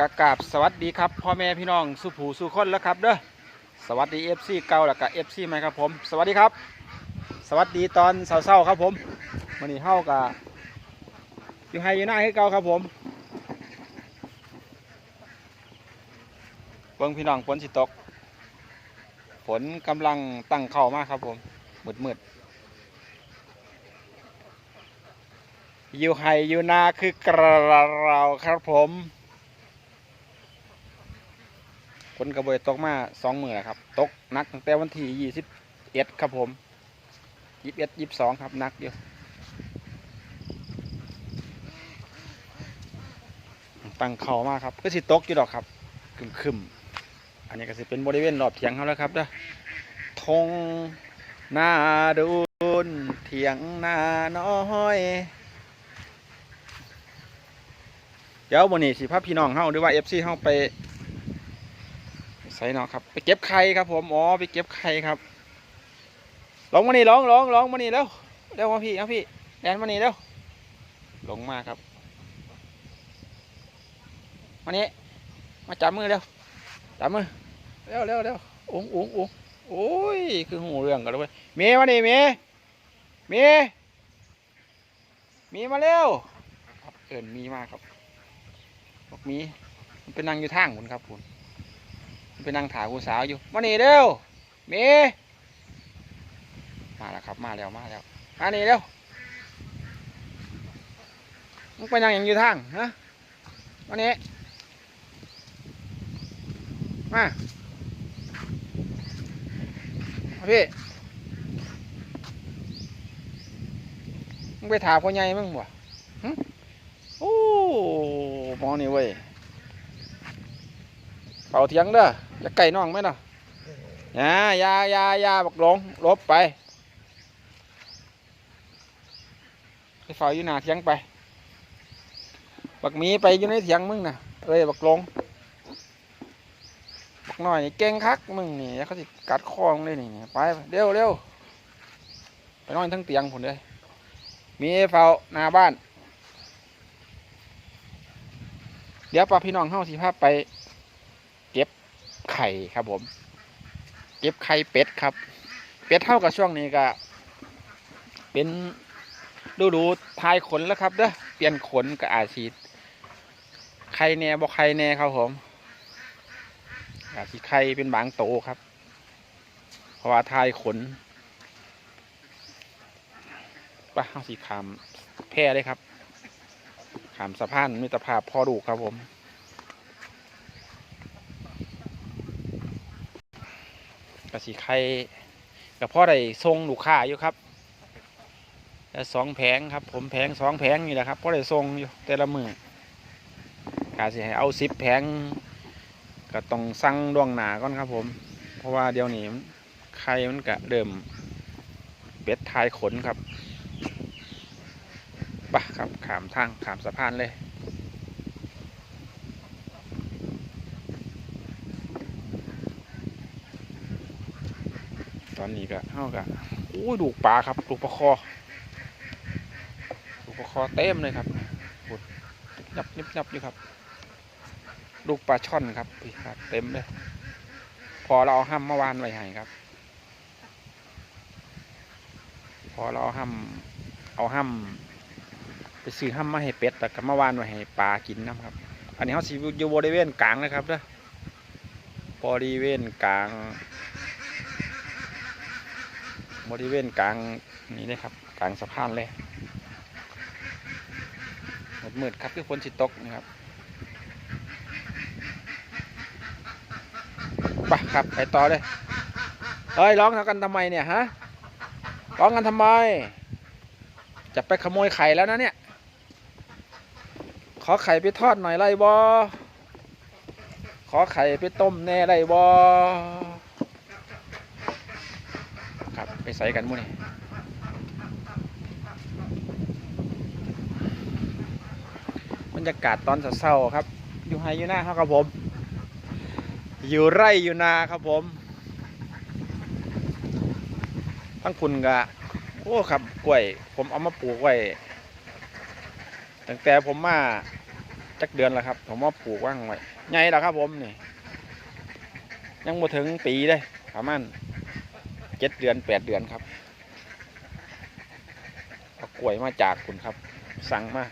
กากาบสวัสดีครับพ่อแม่พี่น้องสุผูสุคนแล้วครับเด้อสวัสดีเอฟซีเก่าแล้วก็เอฟซีใหม่ครับผม สวัสดีครับ สวัสดีตอนเช้าๆครับผมวันนี้เฮากับอยู่ไฮอยู่หน้าให้เก่าครับผมเบิ่งพี่น้องฝนสิตกฝนกำลังตั้งเข้ามากครับผมมืดมืดๆอยู่ไฮอยู่นาคือกระเราครับผม ฝ นกระเบยตกมาสองมือแล้วครับ ตกนักตั้งแต่วันที่ยี่สิบเอ็ดครับผมยี่สิบเอ็ดยี่สิบสองครับนักอยู่ตั้งเข่ามากครับก็สิตกอยู่ดอกครับคึมคึมๆอันนี้ก็สิเป็นบริเวณรอบเถียงเขาแล้วครับเด้อทงหน้าดูนเถียงหน้าน้อยเดี๋ยววันนี้สิพาพี่น้องเฮาหรือว่าเอฟซีเฮาไป ส่เนาะครับ ไปเก็บไข่ครับ ผมอ๋อไปเก็บไข่ครับลงมานี่ลงลงลงมานี่เร็วเร็วมาพี่เอาพี่แดนมานี่เร็วลงมาครับมานี่มาจับมือเร็วจับมือเร็วเร็วเร็วอุ้งอุ้งอุ้งโอ้ยคือหูเรื่องกันเลยเมย์มานี่เมย์เมย์มีมาเร็วเอินมีมากครับบอกมีมันเป็นนางอยู่ทางคุณครับคุณ ไปนั่งถาผู้สาวอยู่มาหนีเร็วเมมาแล้วครับมาแล้วมาแล้วมาหนีเร็วมึงไปนั่งอย่างอยู่ทางฮะมานี่มามาพี่มึงไปถามพ่อใหญ่มึงบ่หึโอ้มอนี่เว้ย เป่าเถียงเด้ออย่าไก่น้องไหมเนาะอย่าอย่าอย่าอย่าบักหลงลบไปไปเฝ้าอยู่หน้าเถียงไปบักมีไปอยู่ในเถียงมึงน่ะเอ้ยบักหลงบักน้อยนี่เก่งคักมึงนี่แล้วเขาสิกัดคอมึงเลยนี่ไปเร็วเร็วไปนอนทั้งเตียงผมเลยมีเฝ้าหน้าบ้าน เดี๋ยวป้าพี่น้องเฮาสิพาไป ไข่ครับผม เก็บไข่เป็ดครับ เป็ดเท่ากับช่วงนี้ก็ เป็นดูดูทายขนแล้วครับเด้อเปลี่ยนขนกับอาชีพไข่แน่บอกไข่แน่ครับผมอาชีพไข่เป็นบางโตครับ เพราะว่าทายขนปะเอาสีขามแพร่เลยครับขามสะพานมิตรภาพพ่อดูครับผม กสิไข่กับพ่อได้ทรงลูกค้าอยู่ครับแล้วสองแผงครับ ผมแผงสองแผงนี่แหละครับพ่อได้ทรงอยู่แต่ละมือกาสิให้เอาสิบแผงก็ต้องสั่งดวงหนาก่อนครับ ผม เพราะว่าเดี๋ยวนี้ไข่มันก็เริ่มเป็ดทายขนครับปะครับขามทางขามสะพานเลย นนี้ก็เท่ากับโอ้ยดูกปลาครับดูปลาคอดูปลาคอเต็มเลยครับปุดยับยับยับอยู่ครับลูกปลาช่อนครับพี่ครับ เต็มเลย พอเราเอาห้ำเมื่อวานไว้ให้ครับ พอเราเอาห้ำเอาห้ำไปซื้อห้ำมาให้เป็ดแต่กับเมื่อวานไว้ให้ปลากินนะครับ อันนี้เขาสิอยู่บริเวณกลางนะครับเด้อบริเวณกลาง บริเวณกลางนี้เลยครับ กลางสะพานเลยมืดๆครับคือฝนสิตกนะครับไปครับไปต่อเลยเฮ้ยร้องกันทำไมเนี่ยฮะร้องกันทำไม จะไปขโมยไข่แล้วนะเนี่ย ขอไข่ไปทอดหน่อยไรบอขอไข่ไปต้มแน่ไรบอ ใส่กันมู่นี่บรรยากาศตอนเศร้าๆครับ อยู่ไฮอยู่หน้าครับครับผม อยู่ไร่อยู่นาครับผม ทั้งคุณกะโอ้ครับกล้วย ผมเอามาปลูกไว้ตั้งแต่ผมมาจักเดือนแล้วครับ ผมว่าปลูกว่างไว้ใหญ่แล้วครับผมนี่ ยังบ่ถึงปีเลยประมาณ เจ็ดเดือนแปดเดือนครับเอากล้วยมาจากคุณครับ สั่งมา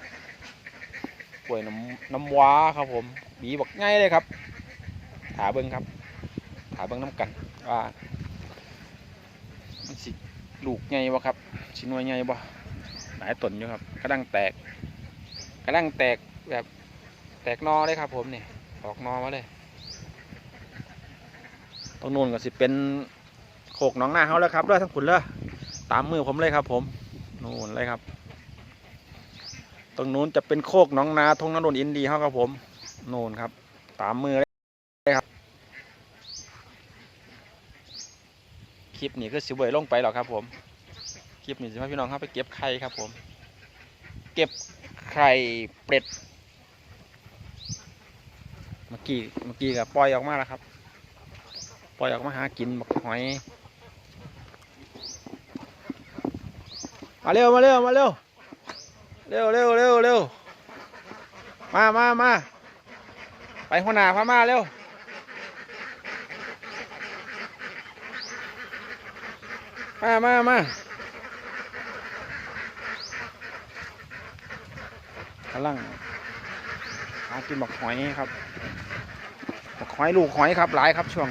กล้วยน้ำน้ำว้าครับผมบีบอกง่ายเลยครับถาเบิ้งครับถาเบิ้งน้ำกันว่ามันสิลูกใหญ่บ่ครับชิหนวยใหญ่บ่หลายตนอยู่ครับกระดังแตกกระดังแตกแบบแตกนอเลยครับผมเนี่ยออกนอมาเลยตรงนู้นก็สิเป็น โขกหนองนาเขาแล้วครับเด้อทั้งขุนเลยตามมือผมเลยครับ ผมนู่นเลยครับ ตรงนู้นจะเป็นโคกหนองนาทงนนนอินดีเขาครับผมนู่นครับ ตามมือเลยครับคลิปนี้ก็สิเวยลงไปหรอกครับ ผมคลิปนี้สิพี่น้องเข้าไปเก็บไข่ครับ ผม เก็บไข่เป็ดเมื่อกี้เมื่อกี้ก็ปล่อยออกมาแล้วครับ ปล่อยออกมาหากินบักหอย มาเร็วมาเร็วมาเร็วเร็วเร็วเร็วเร็วมามามาไปหัวหน้าพามาเร็วมามามากำลังหากินบักหอยครับบักหอยลูกหอยครับหลายครับช่วง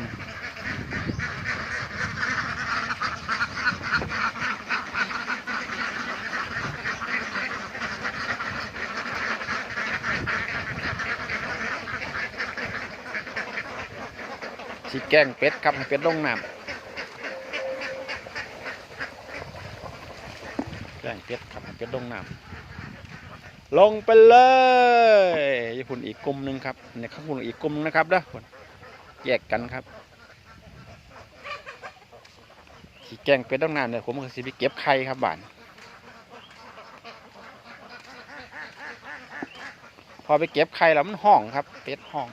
แกงเป็ดครับให้เป็ดลงน้ำแกงเป็ดครับให้เป็ดลงน้ำลงไปเลยญี่ปุ่นอีกกลุ่มหนึ่งครับเนี่ยข้างบนอีกกลุ่มหนึงนะครับเด้อคนแยกกันครับสีแกงเป็ดลงน้ำเนี่ยผมก็สิไปเก็บไข่ครับบ้านพอไปเก็บไข่แล้วมันห้องครับเป็ดห้อง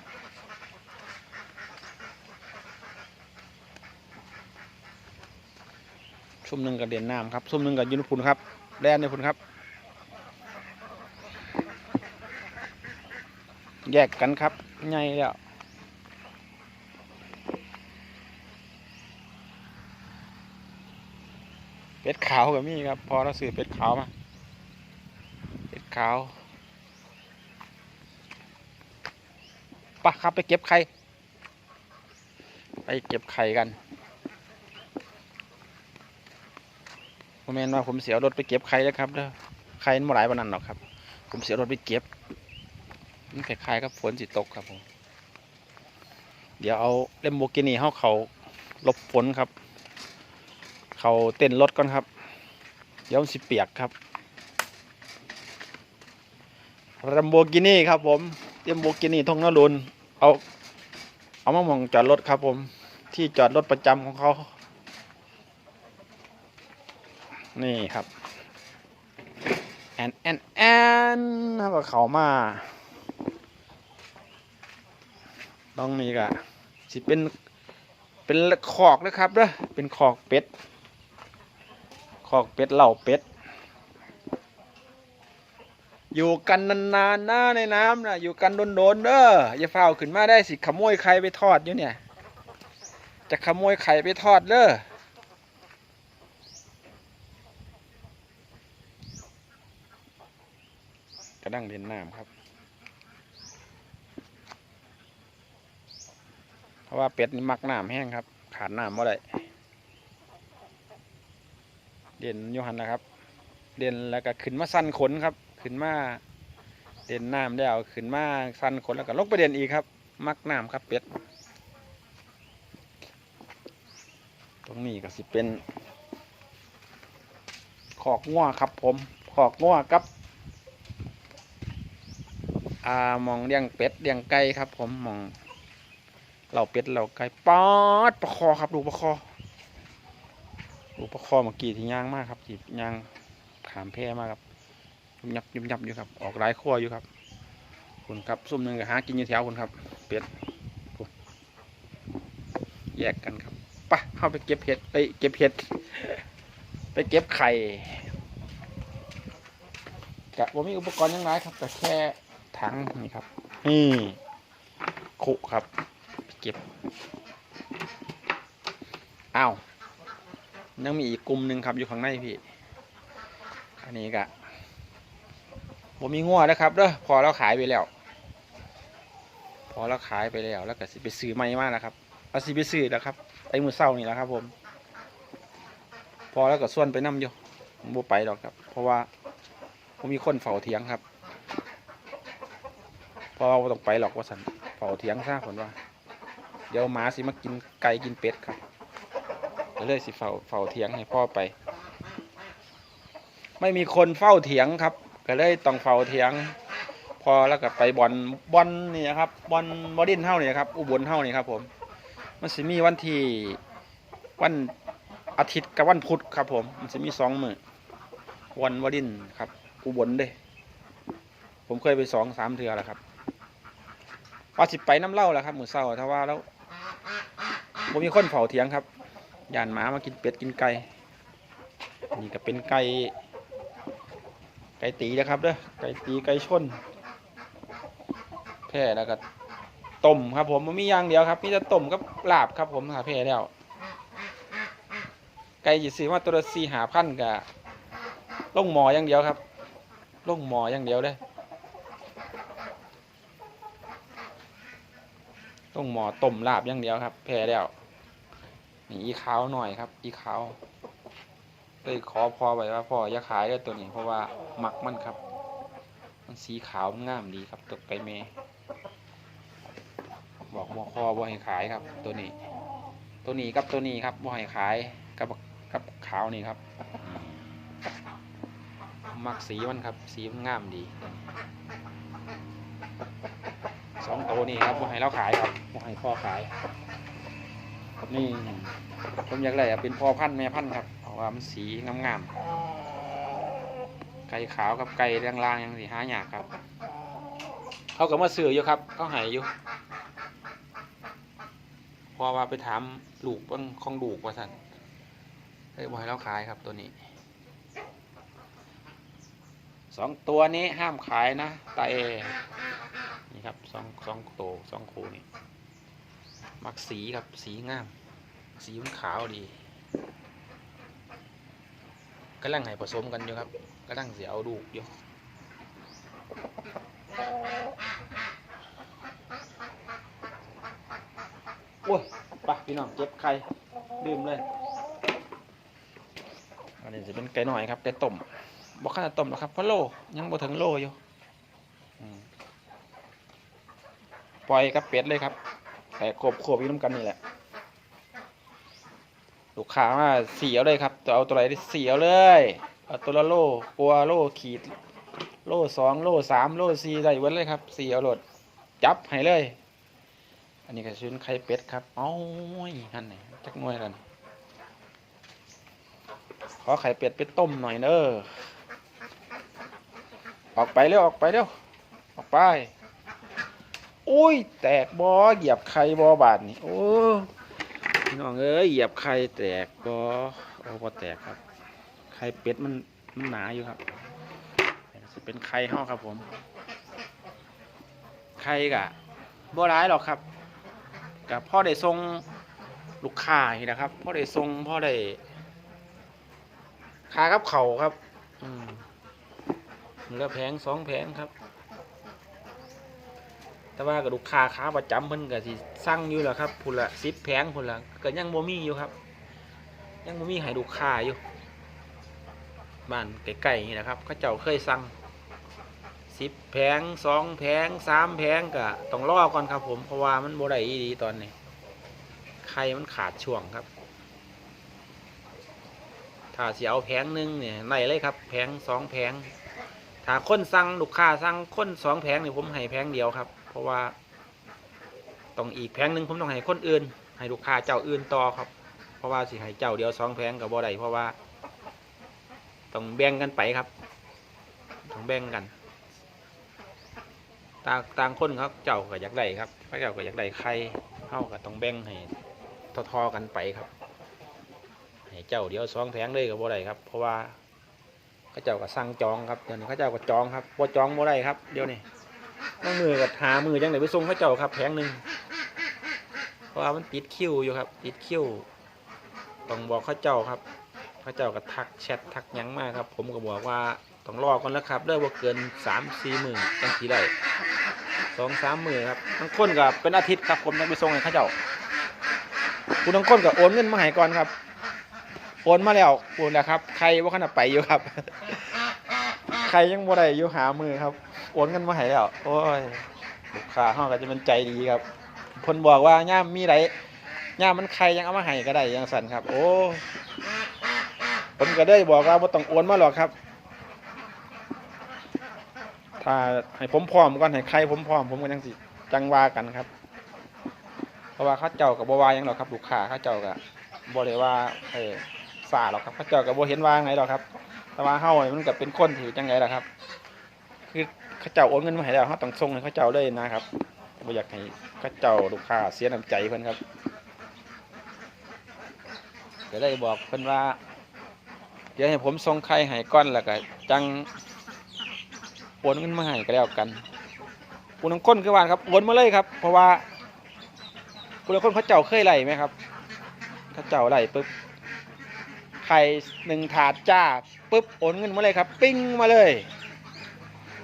ซุ่มหนึ่งกับเด่นน้ำครับซุ่มหนึ่งกับยุนพุนครับแลนในพุนครับ แยกกันครับใหญ่แล้วเป็ดขาวกับมีครับ พอเราซื้อเป็ดขาวมาเป็ดขาวปะครับไปเก็บไข่ไปเก็บไข่กัน ผมแมนว่าผมเสียรถไปเก็บไข่แล้วครับเด้อไข่มันบ่หลายปานนั้นหรอกครับ ผมเสียรถไปเก็บมันคล้ายๆกับฝนสิตกครับผม เดี๋ยวเอาเลมโบกินีเข้าเขาลบฝนครับ เขาเต้นรถก่อนครับ เดี๋ยวสิเปียกครับลัมโบกินีครับผมเลมโบกินีทงนรุนเอา เอามาหมองจอดรถครับผม ที่จอดรถประจำของเขา นี่ครับแอนแอนแอนแล้วก็เขามาตรงนี้ก็สิเป็นเป็นขอกนะครับเด้อเป็นขอกเป็ดขอกเป็ดเหล่าเป็ด อยู่กันนานๆนะในน้ำนะอยู่กันโดนๆเด้ออย่าเฝ้าขึ้นมาได้สิขโมยไข่ไปทอดอยู่เนี่ย จะขโมยไข่ไปทอดเด้อ ดังเล่นน้ำครับ เพราะว่าเป็ดนี่มักน้ำแห้งครับ ขาดน้ำเมื่อไรเด่นยูหันนะครับ เด่นแล้วก็ขึ้นมาสั้นขนครับ ขึ้นมาเด่นน้ำแล้วขึ้นมาสั้นขนแล้วก็ลงไปเด่นอีกครับ มักน้ำครับเป็ด ตรงนี้ก็สิเป็นขอกงัวครับผมขอกงัวกับ อ่ามองเลี้ยงเป็ดเลี้ยงไก่ครับ ผมมองเหล่าเป็ดเหล่าไก่ปอดประคอครับดูประคอดูประคอเมื่อกี้ที่ย่างมากครับจีบย่างขามแพร่มากครับยุบยับยุบยับอยู่ครับ ออกหลายขั้วอยู่ครับคุณครับซุ่มหนึ่งกับหากินอยู่แถวคุณครับ เป็ดคุณแยกกันครับไปะเข้าไปเก็บเห็ดไปเก็บเห็ด ไปเก็บไข่กะว่ามีอุปกรณ์ยังไงครับแต่แค่ ถังนี่ครับ นี่คุครับ เก็บอ้าวยังมีอีกกลุ่มหนึ่งครับอยู่ข้างในพี่ อันนี้กะผมมีงัวนะครับเด้อพอเราขายไปแล้ว พอเราขายไปแล้ว แล้วก็สิไปซื้อใหม่มาแล้วครับเอาสิไปซื้อแล้วครับไอ้มือเศร้านี่แหละครับ ผม พอแล้วก็ส่วนไปนํอยู่ผมบ่ไปหรอกครับ เพราะว่าผมมีคนเฝ้าเถียงครับ พอบ่ต้องไปหรอกว่าสันเฝ้าเถียงซะผลว่า เดี๋ยวหมาสิมากินไก่กินเป็ดครับก็เลยสิเฝ้าเฝ้าเถียงให้พ่อไป ไม่มีคนเฝ้าเถียงครับ ก็เลยต้องเฝ้าเถียง พอแล้วก็ไปบอลบอลนี่ครับบอลบอดินเท่านี่ครับ อุบลเท่านี่ครับผม มันสิมีวันที่วันอาทิตย์กับวันพุธครับผม มันจะมีสองมือวันวดินครับ อุบลเด้ ผมเคยไปสองสามเทือแล้วครับ ว่าสิไปน้ำเล้าแล้วครับมือเศร้าถ้าว่าแล้วผมมีคนเผาเถียงครับย่านหมามากินเป็ดกินไก่นี่ก็เป็นไก่ไก่ตีนะครับเด้อไก่ตีไก่ชนแพ่แล้วก็ต้มครับ ผมมันมีอย่างเดียวครับมีแต่ต้มกับลาบครับ ผมหาแพ่แล้ว ไก่จีซื้อมาตัวละสี่หาพันกะล่งหมออย่างเดียวครับล่งหมออย่างเดียวเลย ลงหมอต้มลาบอย่างเดียวครับ แพ้แล้วนี่อีขาวหน่อยครับ อีขาวเลยขอพอไว้ว่าพ่ออย่าขายเลยตัวนี้เพราะว่ามักมันครับ มันสีขาวมันงามดีครับตัวไก่เมบอกหมอคอบ่ให้ขายครับ ตัวนี้ ตัวนี้กับตัวนี้ครับบ่ให้ขายกับกับขาวนี่ครับมักสีมันครับ สีมันงามดี สองตัวนี้ครับบ่ให้เราขายครับบ่ให้พ่อขาย นี่ผมอยากได้อะเป็นพ่อพันธุ์แม่พันธุ์ครับเพราะว่ามันสีงามๆไก่ขาวกับไก่ล่างๆยังสีหายากครับ เขาก็มาซื้ออยู่ครับ เขาหายอยู่พอว่าไปถามลูกบิ่งของลูกว่าสันเฮ้ยบอยเราขายครับตัวนี้ สองตัวนี้ห้ามขายนะตาเอ ครับสองสองโตสองคูนี่มักสีครับสีงาม สีมันขาวดีกำลังให้ผสมกันอยู่ครับกำลังเสียเอาดูกอยู่โอ้ยไปพี่น้องเก็บไข่ดื่มเลยอันนี้จะเป็นไก่หน่อยครับไก่ต้มบอกขนาดต้มหรอครับเพราะโลยังบ่ถึงโลอยู่อืม ปล่อยกับเป็ดเลยครับแต่โขบโขบอยู่น้ำกันนี่แหละ ลูกค้ามาเสียวเลยครับจะเอาตัวไหนได้เสียวเลยเอาตัวละโลกลัวโลขีด โลสองโลสามโลสี่ได้ว้นเลยครับเสียวหลดจับให้เลย อันนี้ก็ชุนไข่เป็ดครับเอ้ยนั่นไหนจักหน่วยกันขอไข่เป็ดไปต้มหน่อยเนอะออกไปเร็วออกไปเร็วออกไป โอ้ย แตกบอเหยียบไข่บอบาดนี่โอ้พี่น้องเอ้ยเหยียบไข่แตกบอโอ้บอแตกครับไข่เป็ดมันมันหนาอยู่ครับจะเป็นไข่ห่อครับผมไข่กะบ่ร้ายหรอกครับกับพ่อได้ทรงลูกค้านี่นะครับพ่อได้ทรงพ่อได้ขาครับเขาครับอืมเหลือแผงสองแผงครับ แต่ว่ากับลูกค้าขาประจำเพิ่นก็สิสั่งอยู่แหละครับพุ่นละสิบแผงพุ่นละก็ยังบ่มีอยู่ครับ ยังบ่มีให้ลูกค้าอยู่บ้านใกล้ๆนี่นะครับเขาเจ้าเคยสั่งสิบแผงสองแผงสามแผงก็ต้องรอก่อนครับผมเพราะว่ามันบ่ได้ดีตอนนี้ไข่มันขาดช่วงครับ ถ้าเสียเอาแผงหนึ่งเนี่ยไหนเลยครับแผงสองแผงถ้าคนสั่งลูกค้าสั่งคนสองแผงเนี่ยผมให้แผงเดียวครับ เพราะว่าต้องอีกแผงหนึ่งผมต้องให้คนอื่น ให้ลูกค้าเจ้าอื่นต่อครับ เพราะว่าสิให้เจ้าเดียวสองแผงกับบ่ได้เพราะว่าต้องแบ่งกันไปครับต้องแบ่งกัน ต่างต่างคนครับเจ้าก็อยากได้ครับพระเจ้าก็อยากได้ใครเข้าก็ต้องแบ่งให้ทอๆกันไปครับให้เจ้าเดียวสองแผงเลยกับบ่ได้ครับ เพราะว่าเขาเจ้าก็สั่งจองครับเดี๋ยวนี้เขาเจ้าก็จองครับบ่จองบ่ได้ครับเดี๋ยวนี้ นั่งมือกับหามือจังไหนไปส่งเขาเจ้าครับแผงหนึ่งเพราะว่ามันติดคิวอยู่ครับ ติดคิวต้องบอกเขาเจ้าครับเขาเจ้าก็ทักแชททักยังมากครับ ผมก็บอกว่าต้องรอก่อนแล้วครับเลิกว่าเกินสามสี่หมื่นจังสีได้สองสามหมื่นครับทั้งคนก็เป็นอาทิตย์ครับผมต้องไปส่งให้เขาเจ้าคุณทั้งคนก็โอนเงินมาให้ก่อนครับโอนมาแล้วโอนแล้วครับ ใครว่าขนาดไปอยู่ครับ ใครยังบ่ได้อยู่หามือครับ โอนเงินมาให้แล้วโอ้ยลูกค้าเฮาก็จะเป็นใจดีครับเพิ่นบอกว่าย่ามมีไรย่ามมันใครยังเอามาให้ก็ได้ยังสั่นครับ โอ้ผมก็ได้บอกว่าบ่ต้องโอนมาหรอกครับ ถ้าให้ผมพร้อมก่อนให้ใครผมพร้อมผมก็ยังสิจังว่ากันครับ เพราะว่าเขาเจ้ากับบ่ว่ายังหรอกครับลูกค้าเขาเจ้าก็บ่ได้ว่าเออสาหรอกครับเขาเจ้าก็บ่เห็นว่าไงหรอกครับ แต่ว่าเฮามันก็เป็นคนถือจังไงล่ะครับ เขาเจ้าโอนเงินมาให้แล้วเฮาต้องส่งให้เขาเจ้าเลยนะครับบ่อยากให้เขาเจ้าลูกค้าเสียน้ำใจเพิ่นครับก็ได้บอกเพิ่นว่า เดี๋ยวให้ผมส่งใครให้ก่อนแล้วก็จังโอนเงินมาให้ก็แล้วกันผู้นังคนคือว่าครับโอนมาเลยครับ เพราะว่าผู้นังคนเขาเจ้าเคยไหลไหมครับเขาเจ้าไหลปุ๊บไข่หนึ่งถาดจ้าปุ๊บโอนเงินมาเลยครับ ปิ้งมาเลย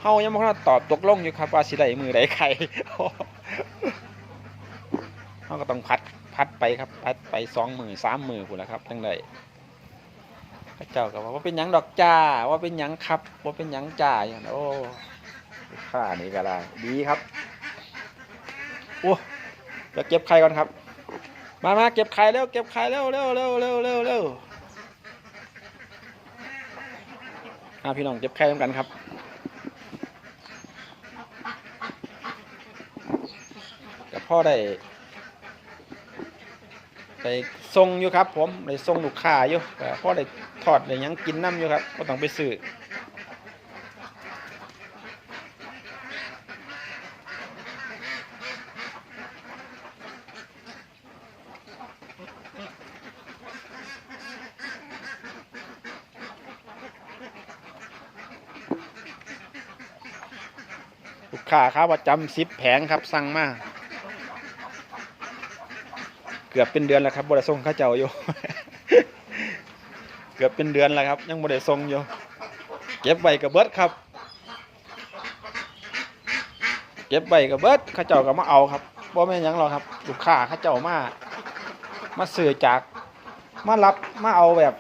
เฮายังบ่ทันตอบตกลงอยู่ครับว่าสิได้มือใดไข่เฮาก็ต้องพัดพัดไปครับ พัดไปสองมือสามมือพุ่นละครับทั้งใดพระเจ้าก็ว่าว่าเป็นหยังดอกจ้าว่าเป็นหยังครับว่าเป็นหยังจ้าอย่างนั้นโอ้ข้านี่ก็ได้ดีครับโอ้เดี๋ยวเก็บไข่ก่อนครับ มามาเก็บไข่เร็วเก็บไข่เร็วเร็วเร็วเร็วเร็วเร็วอ่าพี่น้องเจ็บไข้เหมือนกันครับ กับ พ่อได้ได้ทรงอยู่ครับ ผมได้ทรงลูกค้าอยู่พ่อได้ทอดได้ยังกินน้ำอยู่ครับก็ต้องไปซื้อลูกค้าครับประจำสิบแผงครับสั่งมา เกือบเป็นเดือนแล้วครับบริส่งข้าเจ้าอยู่ เกือบเป็นเดือนแล้วครับ ยังบริส่งอยู่เก็บใบกับเบิดครับเก็บใบกับเบิดข้าเจ้าก็มาเอาครับบ่แม่นยังหรอกครับลูกค้าข้าเจ้ามา มาซื้อจาก มารับมาเอาแบบ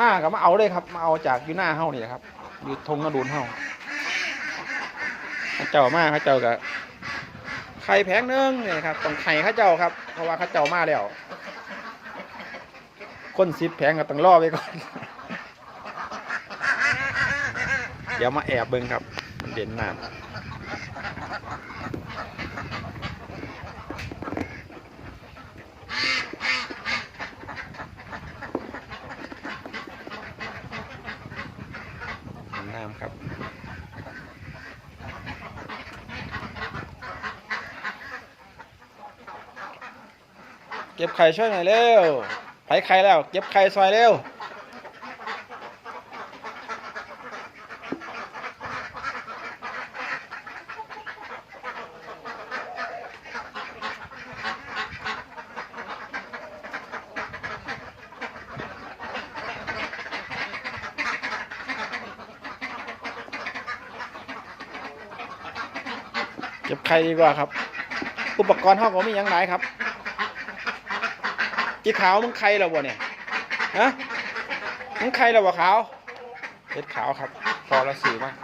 มากับมาเอาเลยครับ มาเอาจากอยู่หน้าเฮานี่แหละครับอยู่ทงกระดูนเฮาข้าเจ้ามาเข้าเจ้าก็ไข่แพงนึงนี่ครับต้องไข่ข้าเจ้าครับ เพราะว่าเข้าเจ้ามาแล้ว คนซิบแพงก็ต้องรอไปก่อน เดี๋ยวมาแอบเบิ้งครับ เด่นมากน้ำครับ เก็บไข่ช่วยหน่อยเร็วไผไข่แล้ว เก็บไข่ซอยเร็ว เก็บไข่ดีกว่าครับ อุปกรณ์ห้องผมมีอย่างไรครับ อีขาวมึงใครเหรอวะเนี่ยฮะมึงใครเหรอวะขาวเห็ดขาวครับพอละสี่มาก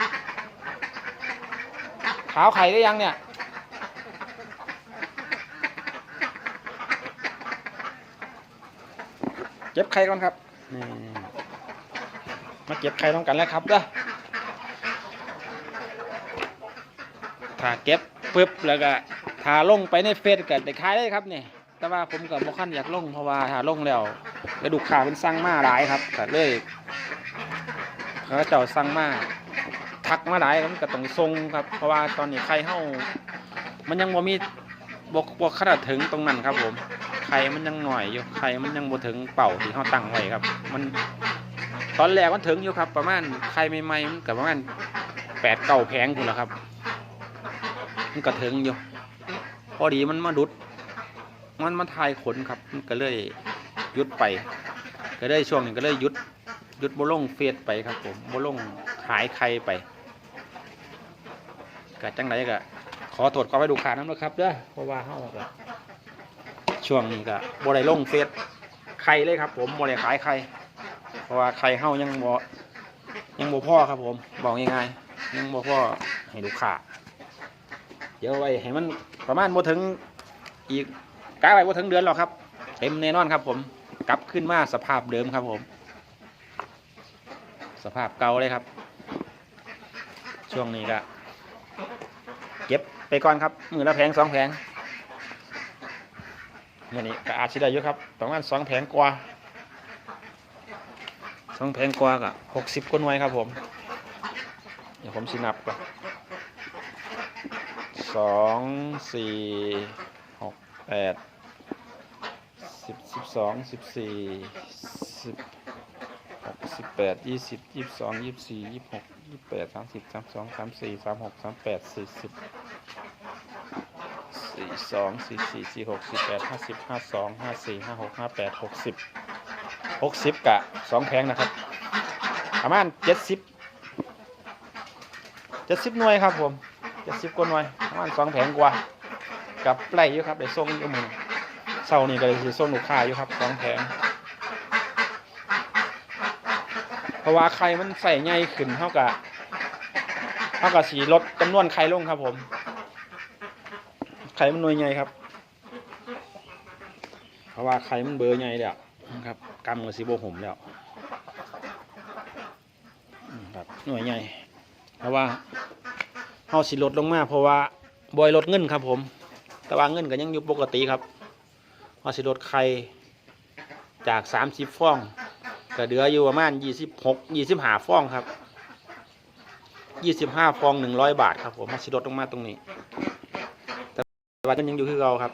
ขาวไข่ได้ยังเนี่ยเก็บไข่ก่อนครับนี่มาเก็บไข่ต้องกันแล้วครับเด้อถ้าเก็บปึ๊บแล้วก็ถ้าลงไปในเฟซก็ได้ขายได้ครับเนี่ย แต่ว่าผมกับบ่คันอยากลงเพราะว่าถ้าลงแล้วกระดูกขาเป็นสั่งมาหลายครับก็เลยเขาเจ้าสั่งมาทักมาหลายมันก็ต้องทรงครับ เพราะว่าตอนนี้ไข่เฮามันยังบ่มีบ่บ่ขนาดถึงตรงนั้นครับ ผมไข่มันยังหน่อยอยู่ไข่มันยังบ่ถึงเป่าที่เฮาตั้งไว้ครับ มันตอนแรกมันถึงอยู่ครับ ประมาณไข่ใหม่ๆมันก็ประมาณแปดเก้าแผงพุ่นละครับ มันกระเทิงอยู่ พอดีมันมาดุด มันมันทายขนครับมันก็เลยหยุดไป ก็ได้ช่วงนี้ก็เลยหยุดหยุดบ่ลงเฟซไปครับผมบ่ลงขายใครไปก็จังไรก็ขอโทษขอไปดูขาน้ำนะครับเด้อเพราะว่าเฮาก็ช่วงนี้ก็บ่ได้ลงเฟซใครเลยครับ ผมบ่ได้ขายใครเพราะว่าใครเฮายังบ่ยังบ่พ่อครับ ผมบอกง่ายๆยังบ่พ่อให้ลูกค้าเดี๋ยวไว้ให้มันประมาณบ่ถึงอีก กะไว้บ่ถึงเดือนหรอกครับ เต็มแน่นอนครับ ผมกลับขึ้นมาสภาพเดิมครับผม สภาพเก่าเลยครับ ช่วงนี้ก็เก็บไปก่อนครับมือละแผงสองแผงเมื่อนี้ก็อาจจะได้อยู่ครับประมาณสองแผงกว่าสองแผงกว่าก็หกสิบกว่าหน่วยครับผม เดี๋ยวผมสินับก่อนสองสี่หกแปด สองสิบสี่สิบหกสิบแปดยี่สิบยี่สิบสองยี่สิบสี่ยี่สิบหกยี่สิบแปดสามสิบสามสองสามสี่สามหกสามแปดสี่สิบสี่สองสี่สี่สี่หกสี่แปดห้าสิบห้าสองห้าสี่ห้าหกห้าแปดหกสิบหกสิบกะสองแพงนะครับ ประมาณเจ็ดสิบเจ็ดสิบหน่วยครับผมเจ็ดสิบกว่าหน่วยประมาณสองแผงกว่ากับไล่อยู่ครับได้ส่งอยู่มือ เสาร์นี้ก็เลยสิส่งลูกค้าอยู่ครับสองแผงเพราะว่าไข่มันใส่ใหญ่ขึ้นเท่ากับเท่ากับสีลดจำนวนไข่ลงครับ ผมไข่มันหน่วยใหญ่ครับ เพราะว่าไข่มันเบอร์ใหญ่แล้วครับกำกับสีโบผมแล้วครับหน่วยใหญ่เพราะว่าเฮาสิลดลงมาเพราะว่าบอยลดเงินครับ ผม แต่ว่าเงินก็ยังอยู่ปกติครับ ว่าสิลดไข่จากสามสิบฟองก็เหลืออยู่ประมาณยี่สิบหกยี่สิบห้าฟองครับยี่สิบห้าฟองหนึ่งร้อยบาทครับผมมาสิลดลงมาตรงนี้ แต่ว่ามันยังอยู่ที่เราครับ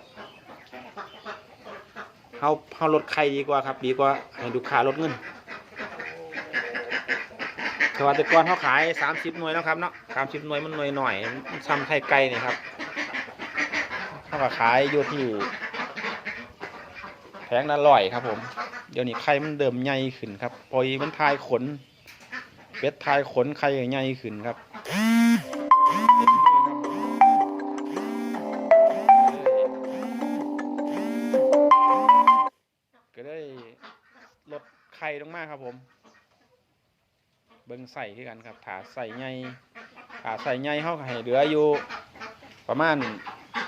เขาเขาลดไข่ดีกว่าครับ ดีกว่าให้ลูกค้าลดเงินแต่ว่าแต่ก่อนเขาขายสามสิบหน่วยแล้วครับเนาะสามสิบหน่วยมันหน่วยหน่อยมันซ้ำไข่ไก่นี่ยครับเขาก็ขายอยู่ที่ แพงละร้อยครับ ผม เดี๋ยวนี้ไข่มันเดิมใหญ่ขึ้นครับปล่อยมันทายขนเป็ดทายขนไข่ใหญ่ขึ้นครับก็ได้ลดไข่ลงมากครับผม เบิ้งใส่คือกันครับถาใส่ใหญ่ถาใส่ใหญ่เข้าก็ให้เหลืออยู่ประมาณ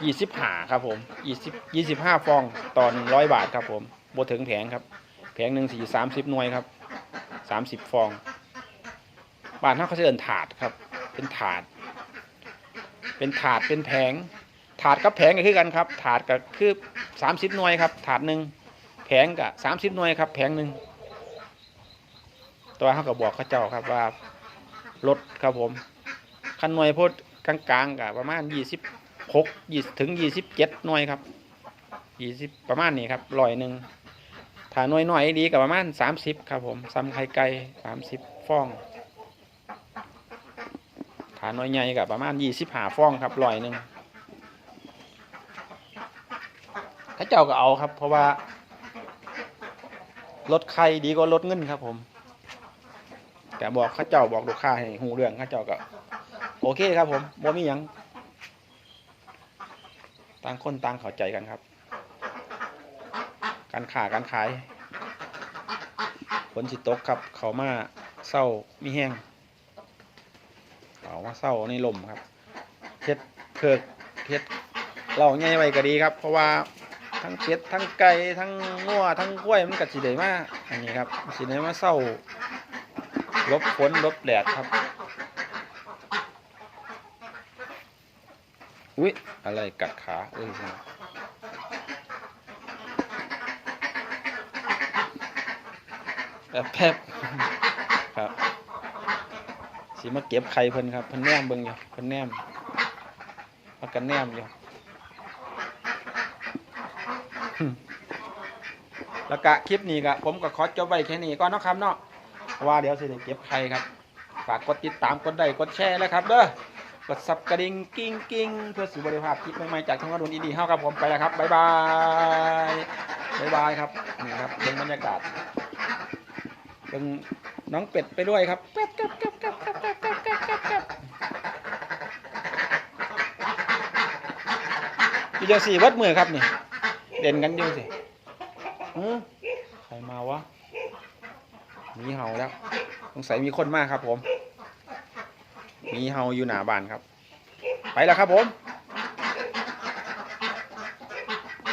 ยี่สิบห้าครับผมยี่สิบยี่สิบห้าฟองต่อหนึ่งร้อยบาทครับผมบถึงแผงครับ แผงหนึ่งสี่สามสิบหน่วยครับสามสิบฟอง บานเขาเขาจะเดินถาดครับ เป็นถาด เป็นถาดเป็นแผง ถาดกับแผงก็คือกันครับ ถาดก็คือสามสิบหน่วยครับ ถาดหนึ่งแผงกับสามสิบหน่วยครับ แผงหนึ่งตัวเขาก็บอกเขาเจ้าครับว่าลดครับผมคันหน่วยโพดกลางๆกับประมาณยี่สิบ หกยี่ถึงยี่สิบเจ็ดหน่วยครับยี่สิบประมาณนี้ครับร้อยหนึ่งถ้าหน่วยหน่อยดีกับประมาณสามสิบครับผมซ้ำไข่ไก่สามสิบฟองถ้าหน่วยใหญ่กับประมาณยี่สิบห้าฟองครับร้อยหนึ่งถ้าเจ้าก็เอาครับ เพราะว่าลดไข่ดีกว่าลดเงินครับผมแต่บอกข้าเจ้าบอกลูกค้าให้หูเรื่องข้าเจ้าก็ โอเคครับผมบ่มีหยัง ต่างคนต่างเข้าใจกันครับ การขาการขายผลสิตกครับ เขามาเศร้ามีแห้งเขามาเศร้าในลมครับเฮ็ดเพิกเฮ็ดเราง่ายไว้ก็ดีครับ เพราะว่าทั้งเป็ดทั้งไก่ทั้งงัวทั้งกล้วยมันกัดสีได้มากอันนี้ครับสีได้มาเศร้าลบฝนลบแดดครับ อุ๊ย อะไรกัดขาเอ้ยแป๊บแป๊บครับสิมาเก็บไข่เพิ่นครับเพิ่นแนมเบิ่งอยู่เพิ่นแนมมากันแนมอยู่แล้วก็คลิปนี้ก็ผมก็ขอจบไว้แค่นี้ก่อนเนาะครับเนาะเพราะว่าเดี๋ยวสิได้เก็บไข่ครับ ฝากกดติดตามกดไลค์กดแชร์แล้วครับเด้อ กดซับกระดิ่งกิ้งกิ้งเพื่อสู่บริภาพคลิปใหม่ๆจากทางกระดุนอีดีเฮาครับผมไปแล้วครับบ๊ายบายบ๊ายบายครับนี่ครับเป็นบรรยากาศเป็นน้องเป็ดไปด้วยครับกัดกัดกัดกัดกัดกัดกัดกัดกัดกัดอยู่จังสี่วัดมือครับนี่เด่นกันอยู่สิใครมาวะมีเห่าแล้วสงสัยมีคนมากครับผม มีเฮาอยู่หน้าบ้านครับ ไปแล้วครับผม